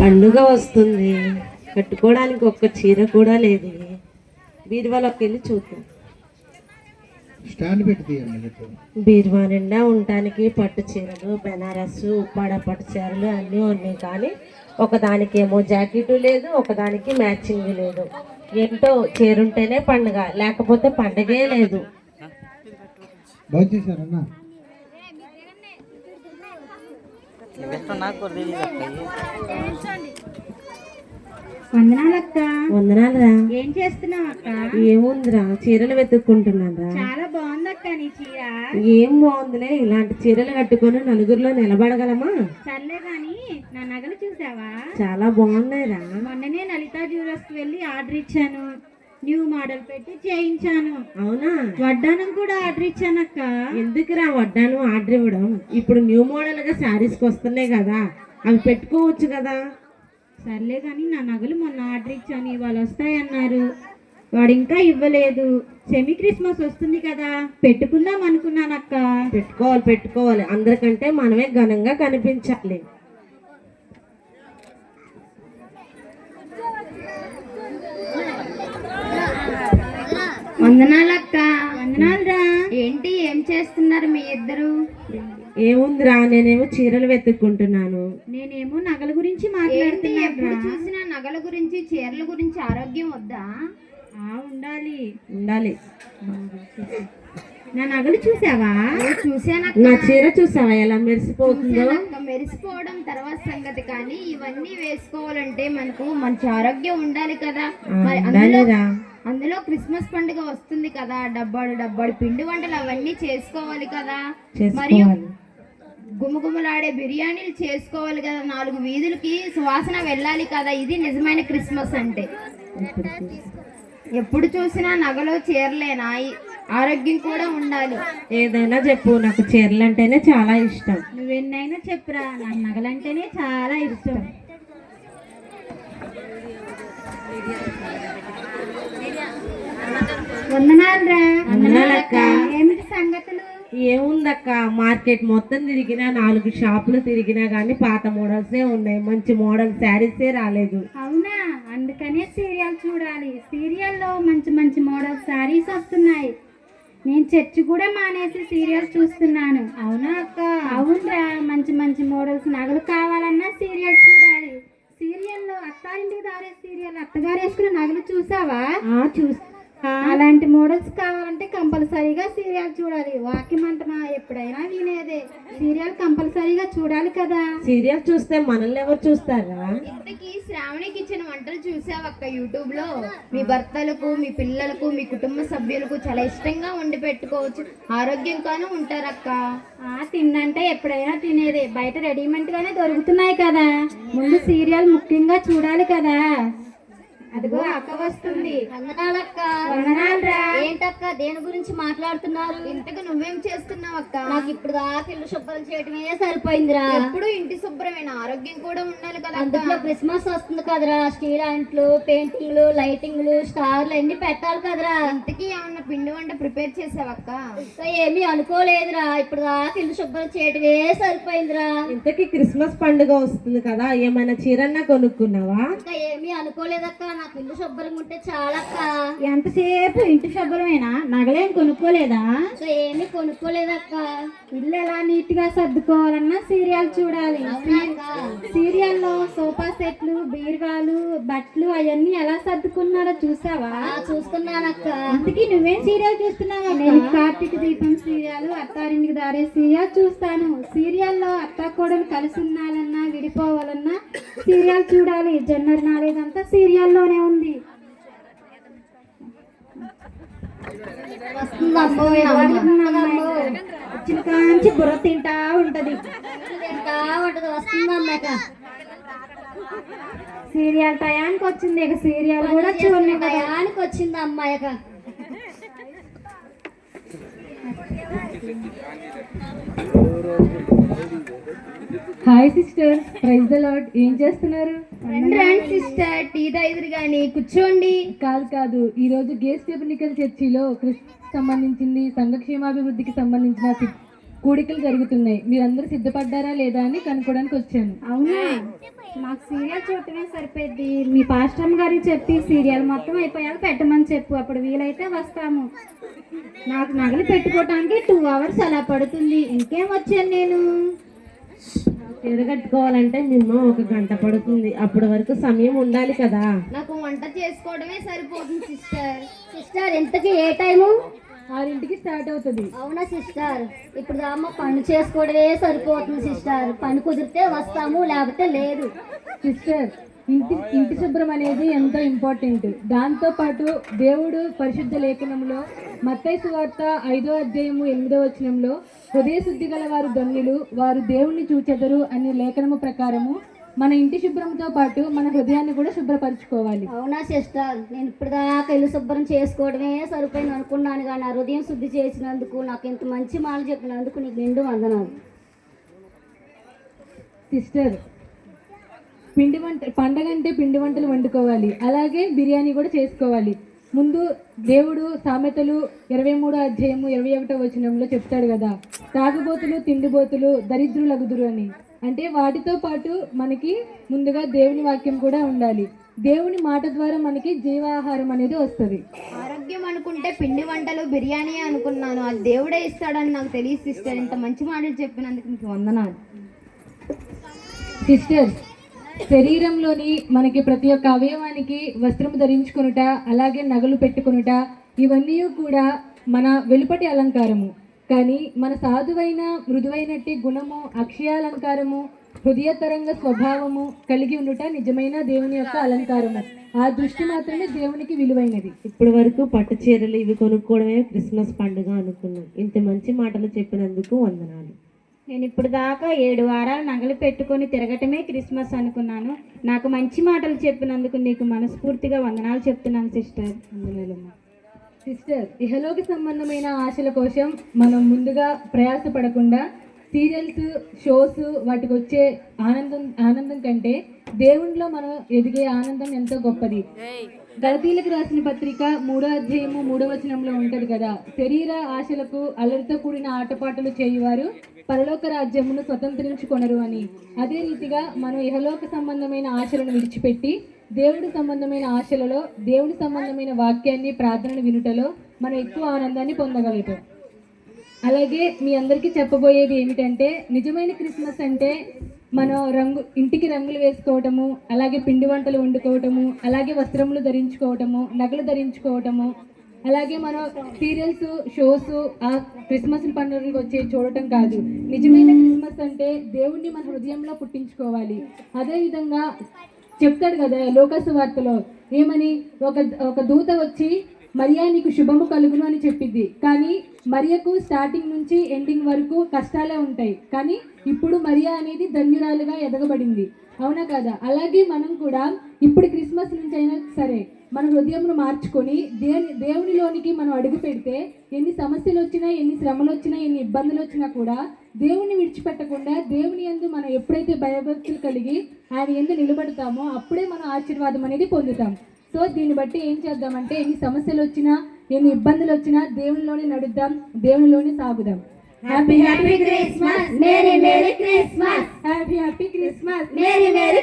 పండుగ వస్తుంది. కట్టుకోవడానికి ఒక్క చీర కూడా లేదు. బీరువాలోకి వెళ్ళి చూద్దాం. స్టాండ్ పెట్టి. బీరువా నిండా ఉండటానికి పట్టు చీరలు బెనారస్ ఉప్పాడ పట్టు చీరలు అన్నీ ఉన్నాయి. కానీ ఒకదానికి ఏమో జాకెట్ లేదు ఒకదానికి మ్యాచింగ్ లేదు. ఏంటో చీర ఉంటేనే పండుగ లేకపోతే పండగే లేదు. వందనాలక్క వందనాలురా. ఏం చేస్తున్నావు అక్క? ఏముందిరా? చీరలు వెతుక్కుంటున్నారా చాలా బాగుందక్క నీ చీర. ఏం బాగుందిలే? ఇలాంటి చీరలు కట్టుకొని నలుగురిలో నిలబడగలమా? సర్లే గాని నా నగలు చూసావా? చాలా బాగున్నాయిరా. మొన్ననే లలితా జ్యువెలర్స్కి వెళ్ళి ఆర్డర్ ఇచ్చాను. న్యూ మోడల్ పెట్టి చేయించాను. అవునా? వడ్డానం కూడా ఆర్డర్ ఇచ్చానక్క. ఎందుకురా వడ్డాను ఆర్డర్ ఇవ్వడం? ఇప్పుడు న్యూ మోడల్గా శారీస్కి వస్తున్నాయి కదా అవి పెట్టుకోవచ్చు కదా. సర్లే గాని నా నగలు మొన్న ఆర్డర్ ఇచ్చాను ఇవాళ వస్తాయన్నారు. వాడు ఇంకా ఇవ్వలేదు. సెమీ క్రిస్మస్ వస్తుంది కదా పెట్టుకుందాం అనుకున్నానక్క. పెట్టుకోవాలి పెట్టుకోవాలి. అందరికంటే మనమే ఘనంగా కనిపించాలి. వందనాలక్క. వందనాలురా. ఏంటి ఏం చేస్తున్నారు మీ ఇద్దరు? ఏముందిరా నేనేమో చీరలు వెతుక్కుంటున్నాను. నేనేమో నగల గురించి మాట్లాడుతున్నాను చూసిన నగల గురించి చీరల గురించి ఆరోగ్యం వద్దా? ఆ ఉండాలి. ఉండాలి. నా నగలు చూసావా? చూసానక్క నా చీర చూసావా ఎలా మెరిసిపోతుందో? మెరిసిపోవడం తర్వాత సంగతి. కానీ ఇవన్నీ వేసుకోవాలంటే మనకు మంచి ఆరోగ్యం ఉండాలి కదా. మరి అందులో అందులో క్రిస్మస్ పండుగ వస్తుంది కదా డబ్బాడు డబ్బాడు పిండి వంటలు అవన్నీ చేసుకోవాలి కదా. మరియు గుమగుమలాడే బిర్యానీలు చేసుకోవాలి కదా నాలుగు వీధులకి సువాసన వెళ్ళాలి కదా ఇది నిజమైన క్రిస్మస్ అంటే. ఎప్పుడు చూసినా. నగలు చీరలేనా? ఆరోగ్యం కూడా ఉండాలి. ఏదైనా చెప్పు నాకు చీరలు అంటేనే చాలా ఇష్టం. నువ్వెన్నైనా చెప్పురా నాకు నగలంటేనే చాలా ఇష్టం. వందనాలురా. వందనాలక్క. ఏమిటి సంగతులు? ఏముందక్క మార్కెట్ మొత్తం తిరిగినా నాలుగు షాపులు తిరిగినా కానీ పాత మోడల్సే ఉన్నాయి. మంచి మోడల్ శారీసే రాలేదు. అవునా? అందుకనే సీరియల్ చూడాలి. సీరియల్లో మంచి మంచి మోడల్ శారీస్ వస్తున్నాయి. నేను చర్చి కూడా మానేసి సీరియల్ చూస్తున్నాను. అవునా అక్క? అవునరా. మంచి మంచి మోడల్స్ నగలు కావాలన్నా సీరియల్ చూడాలి. సీరియల్లో అత్తారింటికి దారే సీరియల్ అత్తగారు వేసుకున్న నగలు చూసావా? చూసా అలాంటి మోడల్స్ కావాలంటే కంపల్సరీగా సీరియల్ చూడాలి. వాక్యం అంటున్నా ఎప్పుడైనా వినేదే. సీరియల్ కంపల్సరీగా చూడాలి కదా. సీరియల్ చూస్తే మనల్ని ఎవరు చూస్తారా? ఇంతకీ శ్రావణికి ఇచ్చిన వంటలు చూసావక్క యూట్యూబ్లో మీ భర్తలకు మీ పిల్లలకు మీ కుటుంబ సభ్యులకు చాలా ఇష్టంగా వండి పెట్టుకోవచ్చు. ఆరోగ్యంగానూ ఉంటారక్క. తిన్నంటే ఎప్పుడైనా తినేదే. బయట రెడీమేడ్ గానే దొరుకుతున్నాయి కదా. ముందు సీరియల్ ముఖ్యంగా చూడాలి కదా. అదిగో అక్క వస్తుంది. వందనాలక్క. వందనాలురా. ఏంటక్క దేని గురించి మాట్లాడుతున్నారు? ఇంతకు నువ్వేం చేస్తున్నావు అక్క? నాకు ఇప్పుడు దాకా ఇల్లు శుభ్రం చేయటమే సరిపోయిందిరా. ఎప్పుడు ఇంటి శుభ్రమైన? ఆరోగ్యం కూడా ఉండాలి కదా అందులో క్రిస్మస్ వస్తుంది కదరా. స్టీల్ అంట్లు పెయింటింగ్లు లైటింగ్లు స్టార్లు అన్ని పెట్టాలి కదరా. ఇంతకీ ఏమన్నా పిండి వంట ప్రిపేర్ చేసావక్క ఏమీ అనుకోలేదురా. ఇప్పుడు దాకా ఇల్లు శుభ్రం చేయటమే సరిపోయిందిరా. ఇంతకీ క్రిస్మస్ పండుగ వస్తుంది కదా. ఏమైనా చీరన్నా కొనుక్కున్నావా? ఇంకా ఏమీ అనుకోలేదక్క. నాకు ఇల్లు శుభ్రంగా ఉంటే చాలక్క. ఎంతసేపు ఇంటి శుభ్రమేనా? నగలేం కొనుక్కోలేదా? ఏమీ కొనుక్కోలేదక్క. ఇల్లు ఎలా నీట్గా సర్దుకోవాలన్నా సీరియల్ చూడాలి. సీరియల్లో సోఫా సెట్లు బీరువాలు బట్టలు అవన్నీ ఎలా సర్దుకున్నారో చూసావా? చూస్తున్నానక్క అందుకే నువ్వేం సీరియల్ చూస్తున్నావా? నేను కార్తీక దీపం సీరియల్ అత్తారింటికి దారే సీరియల్ చూస్తాను. సీరియల్లో అత్త కోడలు కలిసి ఉండాలన్నా విడిపోవాలన్నా సీరియల్ చూడాలి. జొన్నర్ నాలేజ్ అంతా సీరియల్లోనే ఉంది. వస్తుందమ్మో, వస్తుందమ్మో. వచ్చిన కాంచి బుర్ర తింటా ఉంటది. తింటా ఉంటది వస్తుందమ్మక సీరియల్ టయానికి వచ్చింది ఇక సీరియల్ కూడా కదా. టయానికి వచ్చింది అమ్మాయిక hi sister praise the lord ఏం చేస్తున్నారు? రండి సిస్టర్ టీ తాగిదురు గాని కూర్చోండి. కాదు కాదు. ఈ రోజు గేస్ టెక్నికల్ చర్చిలో క్రిస్మస్ సంబంధించింది సంఘక్షేమాభివృద్ధికి సంబంధించిన కూడికలు జరుగుతున్నాయి. మీరందరూ సిద్ధపడ్డారా లేదా అని కనుక్కోవడానికి వచ్చాను. అవునా? మాకు సీరియల్ చూడటమే సరిపోద్ది. మీ పాస్టమ్ గారికి చెప్పి సీరియల్ మొత్తం అయిపోయాక పెట్టమని చెప్పు. అప్పుడు వీలైతే వస్తాము. నాకు నగలు పెట్టుకోవటానికి టూ అవర్స్ అలా పడుతుంది. ఇంకేం వచ్చాను నేను? చీర కట్టుకోవాలంటే మినిమం ఒక గంట పడుతుంది. అప్పటి వరకు సమయం ఉండాలి కదా. నాకు వంట చేసుకోవడమే సరిపోతుంది సిస్టర్. సిస్టర్ ఇంతకీ ఏ టైము? ఆరింటికి స్టార్ట్ అవుతుంది. అవునా సిస్టర్? ఇప్పుడు దాకా పని చేసుకోవడమే సరిపోతుంది సిస్టర్. పని కుదిరితే వస్తాము లేకపోతే లేదు. సిస్టర్ ఇంటి ఇంటి శుభ్రం అనేది ఎంతో ఇంపార్టెంట్. దాంతో పాటు దేవుడు పరిశుద్ధ లేఖనంలో మత్తయి సువార్త ఐదో అధ్యాయము ఎనిమిదో వచనంలో హృదయ శుద్ధి గల వారు ధన్యులు వారు దేవుణ్ణి చూచెదరు అనే లేఖనము ప్రకారము మన ఇంటి శుభ్రంతో పాటు మన హృదయాన్ని కూడా శుభ్రపరచుకోవాలి. అవునా సిస్టర్? నేను ఇప్పుడు దాకా ఇల్లు శుభ్రం చేసుకోవడమే సరిపోయింది అనుకున్నాను కానీ నా హృదయం శుద్ధి చేసినందుకు నాకు ఇంత మంచి మాటలు చెప్పినందుకు నీకు నిండు వందనాలు. సిస్టర్ పిండి వంట పండగ అంటే పిండి వంటలు వండుకోవాలి. అలాగే బిర్యానీ కూడా చేసుకోవాలి. ముందు దేవుడు సామెతలు ఇరవై మూడో అధ్యాయము ఇరవై ఒకటో వచనంలో చెప్తాడు కదా తాగుబోతులు తిండిబోతులు దరిద్రులగుదురు అని. అంటే వాటితో పాటు మనకి ముందుగా దేవుని వాక్యం కూడా ఉండాలి. దేవుని మాట ద్వారా మనకి జీవాహారం అనేది వస్తుంది. ఆరోగ్యం అనుకుంటే పిండి వంటలు బిర్యానీ అనుకున్నాను. అది దేవుడే ఇస్తాడని నాకు తెలియదు సిస్టర్. ఇంత మంచి మాటలు చెప్పినందుకు మీకు వందనాలు. సిస్టర్స్ శరీరంలోని మనకి ప్రతి ఒక్క అవయవానికి వస్త్రము ధరించుకొనుట అలాగే నగలు పెట్టుకొనుట ఇవన్నీ కూడా మన వెలుపటి అలంకారము. కానీ మన సాధువైన మృదువైనట్టి గుణము అక్షయాలంకారము హృదయతరంగ స్వభావము కలిగి ఉండుట నిజమైన దేవుని యొక్క అలంకారము. ఆ దృష్టి మాత్రమే దేవునికి విలువైనది. ఇప్పటి వరకు పట్టు చీరలు ఇవి కొనుక్కోవడమే క్రిస్మస్ పండుగ అనుకున్నాం. ఇంత మంచి మాటలు చెప్పినందుకు వందనాలు. నేను ఇప్పుడు దాకా ఏడు వారాలు నగలు పెట్టుకొని తిరగటమే క్రిస్మస్ అనుకున్నాను. నాకు మంచి మాటలు చెప్పినందుకు నీకు మనస్ఫూర్తిగా వందనాలు చెప్తున్నాను సిస్టర్. వందనాలమ్మా. సిస్టర్ ఇహలోక సంబంధమైన ఆశల కోసం మనం ముందుగా ప్రయాసపడకుండా సీరియల్స్ షోస్ వాటికి వచ్చే ఆనందం ఆనందం కంటే దేవునిలో మనం ఎదిగే ఆనందం ఎంతో గొప్పది. గలతీలకు రాసిన పత్రిక మూడో అధ్యాయము మూడో వచనంలో ఉంటది కదా శరీర ఆశలకు అలరితో కూడిన ఆటపాటలు చేయువారు పరలోక రాజ్యమును స్వతంత్రించుకొనరు అని. అదే రీతిగా మనం ఇహలోక సంబంధమైన ఆశలను విడిచిపెట్టి దేవుడి సంబంధమైన ఆశలలో దేవుడి సంబంధమైన వాక్యాన్ని ప్రార్థనను వినుటలో మనం ఎక్కువ ఆనందాన్ని పొందగలుగుతాం. అలాగే మీ అందరికీ చెప్పబోయేది ఏమిటంటే నిజమైన క్రిస్మస్ అంటే మనం రంగు ఇంటికి రంగులు వేసుకోవటము అలాగే పిండి వంటలు వండుకోవటము అలాగే వస్త్రములు ధరించుకోవటము నగలు ధరించుకోవటము అలాగే మనం సీరియల్స్ షోస్ ఆ క్రిస్మస్ పండుగలకు వచ్చి చూడటం కాదు. నిజమైన క్రిస్మస్ అంటే దేవుణ్ణి మన హృదయంలో పుట్టించుకోవాలి. అదేవిధంగా చెప్తాడు కదా లోకసు వార్తలో ఏమని? ఒక ఒక దూత వచ్చి మరియా నీకు శుభము కలుగును అని చెప్పింది కానీ మరియకు స్టార్టింగ్ నుంచి ఎండింగ్ వరకు కష్టాలే ఉంటాయి. కానీ ఇప్పుడు మరియా అనేది ధన్యురాలుగా ఎదగబడింది. అవునా కదా? అలాగే మనం కూడా ఇప్పుడు క్రిస్మస్ నుంచి అయినా సరే మన హృదయంను మార్చుకొని దేవుని దేవునిలోనికి మనం అడుగు పెడితే ఎన్ని సమస్యలు వచ్చినా ఎన్ని శ్రమలు వచ్చినా ఎన్ని ఇబ్బందులు వచ్చినా కూడా దేవుని విడిచిపెట్టకుండా దేవుని యందు మనం ఎప్పుడైతే భయభక్తులు కలిగి ఆయన ఎందు నిలబడతామో అప్పుడే మనం ఆశీర్వాదం అనేది పొందుతాం. సో దీన్ని బట్టి ఏం చేద్దామంటే ఎన్ని సమస్యలు వచ్చినా ఎన్ని ఇబ్బందులు వచ్చినా దేవునిలోనే నడుద్దాం దేవునిలోనే సాగుదాం. Happy happy Christmas merry merry Christmas happy happy Christmas merry merry